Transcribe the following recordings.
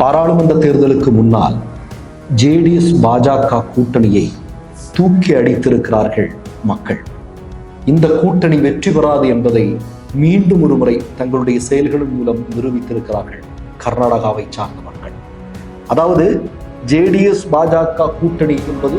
பாராளுமன்ற தேர்தலுக்கு முன்னால் ஜேடிஎஸ் பாஜக கூட்டணியை தூக்கி அடித்திருக்கிறார்கள் மக்கள். இந்த கூட்டணி வெற்றி பெறாது என்பதை மீண்டும் ஒருமுறை தங்களுடைய செயல்களின் மூலம் நிரூபித்திருக்கிறார்கள் கர்நாடகாவை சார்ந்த மக்கள் அதாவது ஜேடிஎஸ் பாஜக கூட்டணி என்பது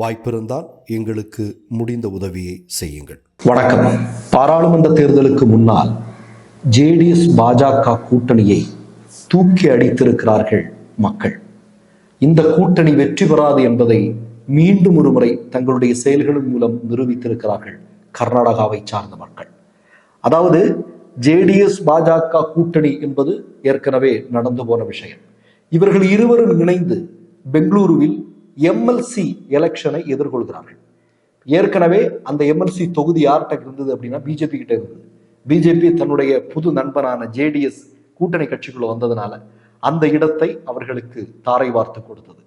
வாய்ப்பிருந்தால் எங்களுக்கு முடிந்த உதவியை செய்யுங்கள். வணக்கம். பாராளுமன்ற தேர்தலுக்கு முன்னால் ஜேடிஎஸ் பாஜக கூட்டணியை தூக்கி அடித்திருக்கிறார்கள் மக்கள். இந்த கூட்டணி வெற்றி பெறாது என்பதை மீண்டும் ஒருமுறை தங்களுடைய செயல்களின் மூலம் நிரூபித்திருக்கிறார்கள் கர்நாடகாவை சார்ந்த மக்கள். அதாவது ஜேடிஎஸ் பாஜக கூட்டணி என்பது ஏற்கனவே நடந்து போன விஷயம். இவர்கள் இருவரும் இணைந்து பெங்களூருவில் எம்எல்சி எலெக்ஷனை எதிர்கொள்கிறார்கள். ஏற்கனவே அந்த எம்எல்சி தொகுதி யார்கிட்ட இருந்தது அப்படின்னா பிஜேபி கிட்ட இருந்தது. பிஜேபி தன்னுடைய புது நண்பனான ஜேடிஎஸ் கூட்டணி கட்சிக்குள்ள வந்ததுனால அந்த இடத்தை அவர்களுக்கு தாரை வார்த்து கொடுத்தது.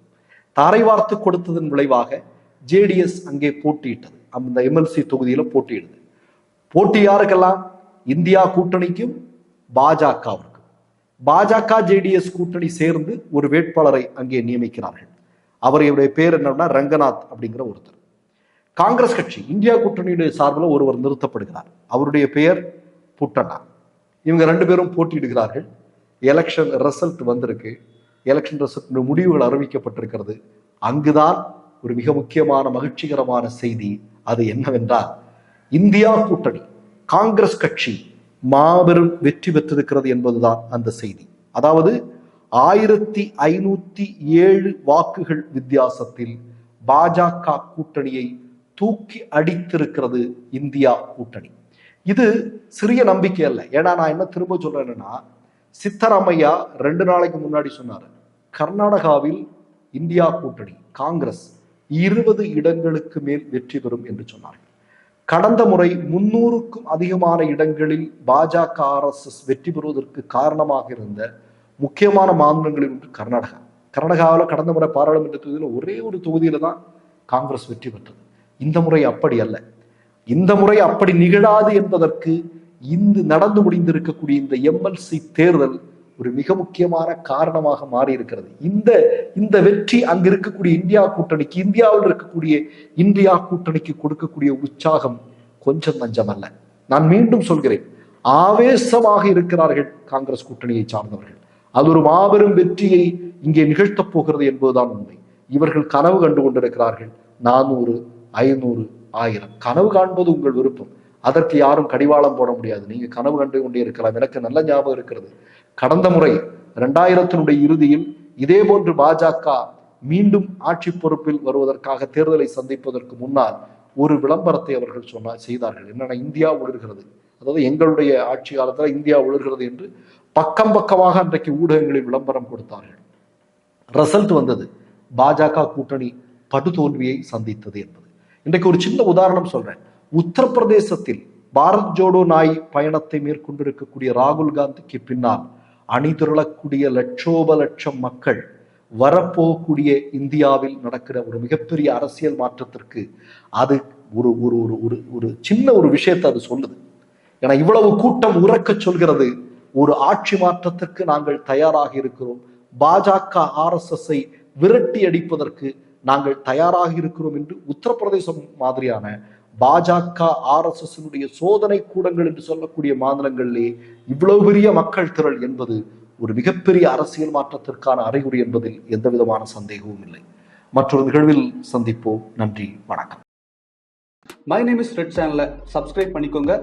தாரை வார்த்து கொடுத்ததன் விளைவாக ஜேடிஎஸ் அங்கே போட்டியிட்டது. அந்த எம்எல்சி தொகுதியில போட்டியிடுது. போட்டி யாருக்கெல்லாம்? இந்தியா கூட்டணிக்கும் பாஜகவிற்கும் பாஜக ஜேடிஎஸ் கூட்டணி சேர்ந்து ஒரு வேட்பாளரை அங்கே நியமிக்கிறார்கள். அவருடைய பேர் என்னன்னா ரங்கநாத் அப்படிங்கிற ஒருத்தர். காங்கிரஸ் கட்சி இந்தியா கூட்டணியுடைய சார்பில் ஒருவர் நிறுத்தப்படுகிறார். அவருடைய பெயர் புட்டண்ணா. இவங்க ரெண்டு பேரும் போட்டியிடுகிறார்கள். எலெக்ஷன் ரிசல்ட் வந்திருக்கு. எலெக்ஷன் ரிசல்ட் முடிவுகள் அறிவிக்கப்பட்டிருக்கிறது. அங்குதான் ஒரு மிக முக்கியமான மகிழ்ச்சிகரமான செய்தி. அது என்னவென்றால் இந்தியா கூட்டணி காங்கிரஸ் கட்சி மாபெரும் வெற்றி பெற்றிருக்கிறது என்பதுதான் அந்த செய்தி. அதாவது ஆயிரத்தி ஐநூத்தி ஏழு வாக்குகள் வித்தியாசத்தில் பாஜக கூட்டணியை தூக்கி அடித்திருக்கிறது இந்தியா கூட்டணி. இது சிறிய நம்பிக்கை அல்ல. ஏன்னா நான் என்ன திரும்ப சொல்றேன்னா சித்தராமையா ரெண்டு நாளைக்கு முன்னாடி சொன்னாரு கர்நாடகாவில் இந்தியா கூட்டணி காங்கிரஸ் இருபது இடங்களுக்கு மேல் வெற்றி பெறும் என்று சொன்னார்கள் கடந்த முறை முன்னூறுக்கும் அதிகமான இடங்களில் பாஜக ஆர்எஸ்எஸ் வெற்றி பெறுவதற்கு காரணமாக இருந்த முக்கியமான மாநிலங்களில் ஒன்று கர்நாடகா. கர்நாடகாவில் கடந்த முறை பாராளுமன்ற தொகுதியில் ஒரே ஒரு தொகுதியில தான் காங்கிரஸ் வெற்றி பெற்றது. இந்த முறை அப்படி அல்ல. இந்த முறை அப்படி நிகழாது என்பதற்கு இந்த நடந்து முடிந்திருக்கக்கூடிய இந்த எம்எல்சி தேர்தல் ஒரு மிக முக்கியமான காரணமாக மாறி இருக்கிறது இந்த இந்த வெற்றி அங்கு இருக்கக்கூடிய இந்தியா கூட்டணிக்கு இந்தியாவில் இருக்கக்கூடிய இந்தியா கூட்டணிக்கு கொடுக்கக்கூடிய உற்சாகம் கொஞ்சம் நஞ்சமல்ல. நான் மீண்டும் சொல்கிறேன் ஆவேசமாக இருக்கிறார்கள் காங்கிரஸ் கூட்டணியை சார்ந்தவர்கள். அது ஒரு மாபெரும் வெற்றியை இங்கே நிகழ்த்தப் போகிறது என்பதுதான் உண்மை. இவர்கள் கனவு கண்டு கொண்டிருக்கிறார்கள். நானூறு ஐநூறு ஆயிரம். கனவு காண்பது உங்கள் விருப்பம். அதற்கு யாரும் கடிவாளம் போட முடியாது. நீங்க கனவு கண்டு கொண்டே இருக்கலாம். எனக்கு நல்ல ஞாபகம் இருக்கிறது. கடந்த முறை இரண்டாயிரத்தினுடைய இறுதியில் இதே போன்று பாஜக மீண்டும் ஆட்சி பொறுப்பில் வருவதற்காக தேர்தலை சந்திப்பதற்கு முன்னால் ஒரு விளம்பரத்தை அவர்கள் சொன்னால் செய்தார்கள். என்னென்னா இந்தியா ஒளிர்கிறது அதாவது எங்களுடைய ஆட்சி காலத்துல இந்தியா ஒளிர்கிறது என்று பக்கம் பக்கமாக அன்றைக்கு ஊடகங்களில் விளம்பரம் கொடுத்தார்கள். ரிசல்ட் வந்தது. பாஜக கூட்டணி படுதோல்வியை சந்தித்தது என்பது. இன்றைக்கு ஒரு சின்ன உதாரணம் சொல்றேன். உத்தரப்பிரதேசத்தில் பாரத் ஜோடோ நாய் பயணத்தை மேற்கொண்டிருக்கக்கூடிய ராகுல் காந்திக்கு பின்னால் அணிதிரளக்கூடிய லட்சோப லட்சம் மக்கள் வரப்போகக்கூடிய இந்தியாவில் நடக்கிற ஒரு மிகப்பெரிய அரசியல் மாற்றத்திற்கு அது ஒரு ஒரு ஒரு ஒரு ஒரு சின்ன ஒரு விஷயத்தை அது சொல்லுது. ஏன்னா இவ்வளவு கூட்டம் உறக்க சொல்கிறது. ஒரு ஆட்சி மாற்றத்திற்கு நாங்கள் தயாராக இருக்கிறோம். பாஜக ஆர்எஸ்எஸ்ஐ விரட்டி அடிப்பதற்கு நாங்கள் தயாராக இருக்கிறோம் என்று உத்தரப்பிரதேசம் மாதிரியான பாஜக ஆர்எஸ்எஸ் சோதனை கூடங்கள் என்று சொல்லக்கூடிய மாநிலங்களிலே இவ்வளவு பெரிய மக்கள் திரள் என்பது ஒரு மிகப்பெரிய அரசியல் மாற்றத்திற்கான அறிகுறி என்பதில் எந்த விதமான சந்தேகமும் இல்லை. மற்றொரு நிகழ்வில் சந்திப்போம். நன்றி. வணக்கம். மை நேம் இஸ் ரெட் சேனலை சப்ஸ்கிரைப் பண்ணிக்கோங்க.